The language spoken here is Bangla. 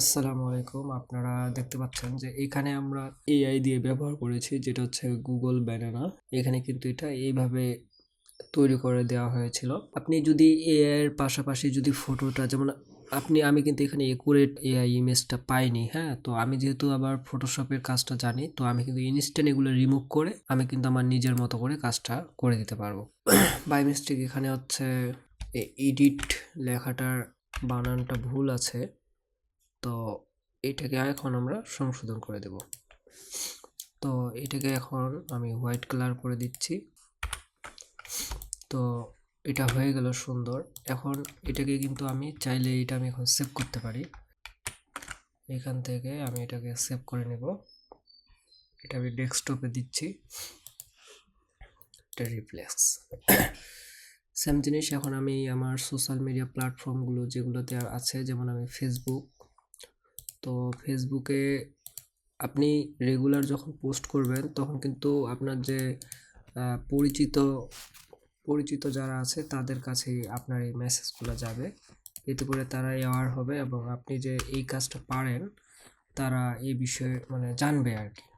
আসসালামু আলাইকুম। আপনারা দেখতে পাচ্ছেন যে এখানে আমরা এআই দিয়ে ব্যবহার করেছি, যেটা হচ্ছে গুগল ব্যানানা এখানে কিন্তু এটা এইভাবে তৈরি করে দেওয়া হয়েছিল। আপনি যদি এআই এর পাশাপাশি যদি ফটোটা যেমন আপনি, আমি কিন্তু এখানে একুরেট এআই ইমেজটা পাইনি হ্যাঁ? তো আমি যেহেতু আবার ফটোশপের কাজটা জানি, তো আমি কিন্তু ইনস্ট্যান্ট এগুলো রিমুভ করে আমি কিন্তু আমার নিজের মতো করে কাজটা করে দিতে পারব। বাই মিস্টেক এখানে হচ্ছে এডিট লেখাটার বানানটা ভুল আছে। তো এটাকে এখন আমরা সংশোধন করে দেব। তো এটাকে এখন আমি হোয়াইট কালার করে দিচ্ছি। তো এটা হয়ে গেল সুন্দর। এখন এটাকে কিন্তু আমি চাইলে এটা আমি এখন সেভ করতে পারি। এখান থেকে আমি এটাকে সেভ করে নেব। এটা আমি ডেস্কটপে দিচ্ছি। এটা রিপ্লেস সেম জিনিস এখন আমি আমার সোশ্যাল মিডিয়া প্ল্যাটফর্মগুলো যেগুলোতে আছে, যেমন আমি ফেসবুক তো ফেসবুকে আপনি রেগুলার যখন পোস্ট করবেন, তখন কিন্তু আপনার যে পরিচিত পরিচিত যারা আছে, তাদের কাছেই আপনার এই মেসেজগুলো যাবে। এতে করে তারা অ্যাওয়ার হবে এবং আপনি যে এই কাজটা পারেন, তারা এই বিষয়ে মানে জানবে আর কি।